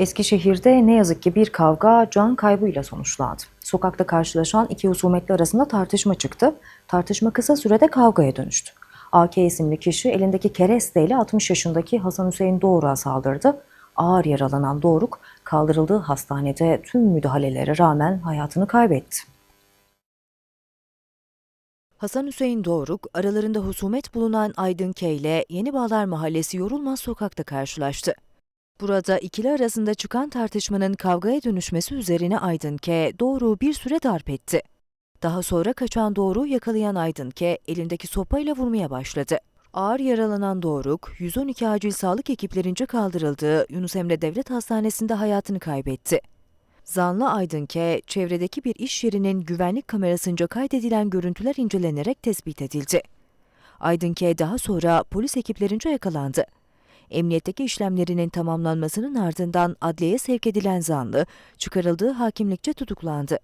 Eskişehir'de ne yazık ki bir kavga can kaybıyla sonuçlandı. Sokakta karşılaşan iki husumetli arasında tartışma çıktı. Tartışma kısa sürede kavgaya dönüştü. AK isimli kişi elindeki keresteyle 60 yaşındaki Hasan Hüseyin Doğruk'a saldırdı. Ağır yaralanan Doğruk kaldırıldığı hastanede tüm müdahalelere rağmen hayatını kaybetti. Hasan Hüseyin Doğruk, aralarında husumet bulunan Aydın K ile Yeni Bağlar Mahallesi Yorulmaz Sokak'ta karşılaştı. Burada ikili arasında çıkan tartışmanın kavgaya dönüşmesi üzerine Aydın K. Doğru'yu bir süre darp etti. Daha sonra kaçan Doğru'yu yakalayan Aydın K. elindeki sopayla vurmaya başladı. Ağır yaralanan Doğruk, 112 acil sağlık ekiplerince kaldırıldığı Yunus Emre Devlet Hastanesi'nde hayatını kaybetti. Zanlı Aydın K. çevredeki bir iş yerinin güvenlik kamerasınca kaydedilen görüntüler incelenerek tespit edildi. Aydın K. daha sonra polis ekiplerince yakalandı. Emniyetteki işlemlerinin tamamlanmasının ardından adliyeye sevk edilen zanlı, çıkarıldığı hakimlikçe tutuklandı.